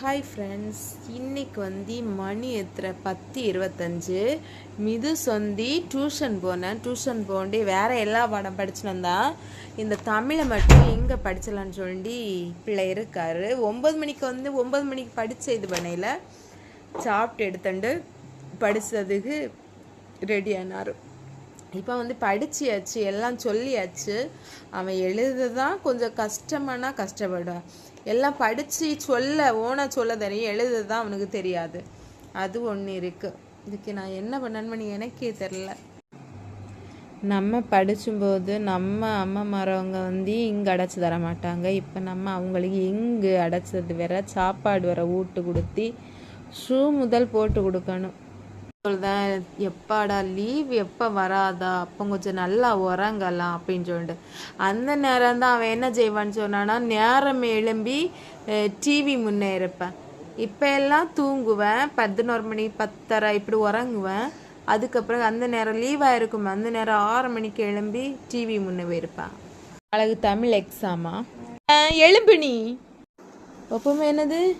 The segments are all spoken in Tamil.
ஹாய் ஃப்ரெண்ட்ஸ் இன்னைக்கு வந்து மணி எத்தனை பத்து இருபத்தஞ்சு. மிது சொந்தி டியூஷன் போனேன். டியூஷன் போண்டி வேற எல்லா பாடம் படிச்சுன்னு இந்த தமிழை மட்டும் எங்கே படிச்சலான்னு சொல்லி பிள்ளை இருக்காரு. ஒம்பது மணிக்கு வந்து ஒம்பது மணிக்கு படித்த இது பண்ணையில் சாப்பிட்டு எடுத்துண்டு படித்ததுக்கு ரெடி ஆனாரு. இப்போ வந்து படிச்சியாச்சு எல்லாம் சொல்லியாச்சு. அவன் எழுத தான் கொஞ்சம் கஷ்டமானா கஷ்டப்படுவான் எல்லாம் படித்து சொல்ல ஓனா சொல்ல தெரியும் எழுத தான் அவனுக்கு தெரியாது. அது ஒன்று இருக்குது இதுக்கு நான் என்ன பண்ணணும்னு எனக்கே தெரில நம்ம படிச்சும்போது நம்ம அம்மா மாறவங்க வந்து இங்கே அடைச்சி தர மாட்டாங்க. இப்போ நம்ம அவங்களுக்கு இங்கு அடைச்சது வேற சாப்பாடு வர ஊட்டு கொடுத்தி ஷூ முதல் போட்டு கொடுக்கணும். சொல்லுதேன் எப்பாடா லீவ் எப்போ வராதா? அப்போ கொஞ்சம் நல்லா உறங்கலாம் அப்படின்னு சொல்லிட்டு. அந்த நேரம் தான் அவன் என்ன செய்வான்னு சொன்னான்னா நேரம் எழும்பி டிவி முன்னே இருப்பேன். இப்போ எல்லாம் தூங்குவேன் பதினோரு மணி பத்தரை இப்படி உறங்குவேன். அதுக்கப்புறம் அந்த நேரம் லீவாக இருக்கும் அந்த நேரம் ஆறு மணிக்கு எழும்பி டிவி முன்னே இருப்பேன். அழகு தமிழ் எக்ஸாமா எழும்பு நீ. ஒப்பமே என்னது?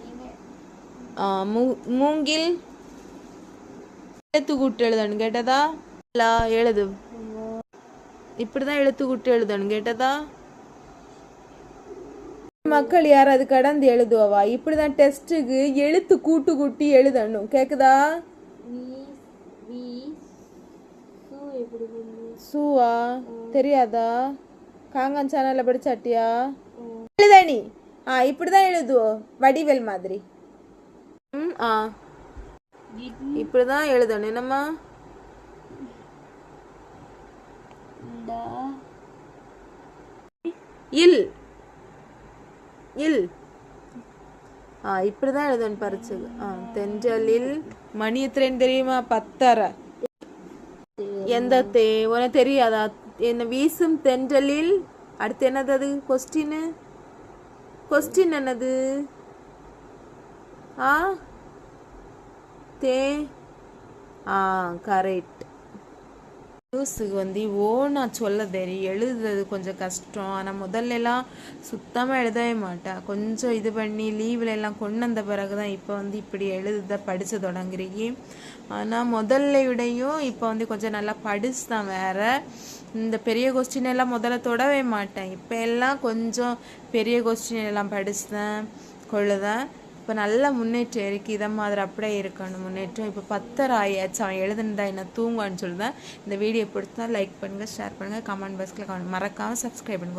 மூ- மூங்கில். எழுத்து கூட்டு எழுதணும் கேட்டதா? இல்ல எழுது. இப்படிதான் எழுத்து கூட்டு எழுதணும் கேட்டதா? மக்கள் யாராவது கடந்து எழுதுவா இப்படிதான் டெஸ்ட்டுக்கு எழுத்து கூட்டு கூட்டி எழுதணும் கேக்குதா? சூவா தெரியாதா? காங்கான் சேனல்ல படிச்சாட்டியா? எழுதணி ஆ இப்படிதான் எழுதுவோம் வடிவேல் மாதிரி. ம் ஆ. இப்படிதான் எழுதணும். என்னம்மா? இல். இல். ஆ இப்படிதான் எழுதணும் பறிச்சு ஆ தென்றலில் மணி எத்தனைன்னு தெரியுமா? பத்தரை. எந்த தே உனக்கு தெரியாதா? என்ன வீசும் தென்றலில் அடுத்து என்னது அது? கொஸ்டின் கொஸ்டின் என்னது? ஆ? தே ஆ கரெக்ட் நியூஸுக்கு வந்து ஓ நான் சொல்ல தெரியும் எழுதுறது கொஞ்சம் கஷ்டம். ஆனால் முதல்லலாம் சுத்தமாக எழுதவே மாட்டேன் கொஞ்சம் இது பண்ணி லீவில் எல்லாம் கொண்டு வந்த பிறகு தான் இப்போ வந்து இப்படி எழுதுத படித்து தொடங்குறீங்க. ஆனால் முதல்ல விடையும் இப்போ வந்து கொஞ்சம் நல்லா படிச்சு தான் வேறு. இந்த பெரிய கொஸ்டின் எல்லாம் முதல்ல தொடவே மாட்டேன். இப்போ எல்லாம் கொஞ்சம் பெரிய கொஸ்டின் எல்லாம் படிச்சுதான் கொள்ளுதேன். இப்போ நல்ல முன்னேற்றம் இருக்கு இதை மாதிரி அப்படியே இருக்கணும் முன்னேற்றம். இப்போ பத்தரை ஆயாச்சு அவன் எழுதுனதா என்ன தூங்குவான்னு சொல்லுதான் இந்த வீடியோ பிடிச்சா லைக் பண்ணுங்கள் ஷேர் பண்ணுங்கள் கமெண்ட் பாக்ஸில் கமெண்ட் மறக்காமல் சப்ஸ்கிரைப் பண்ணுங்கள்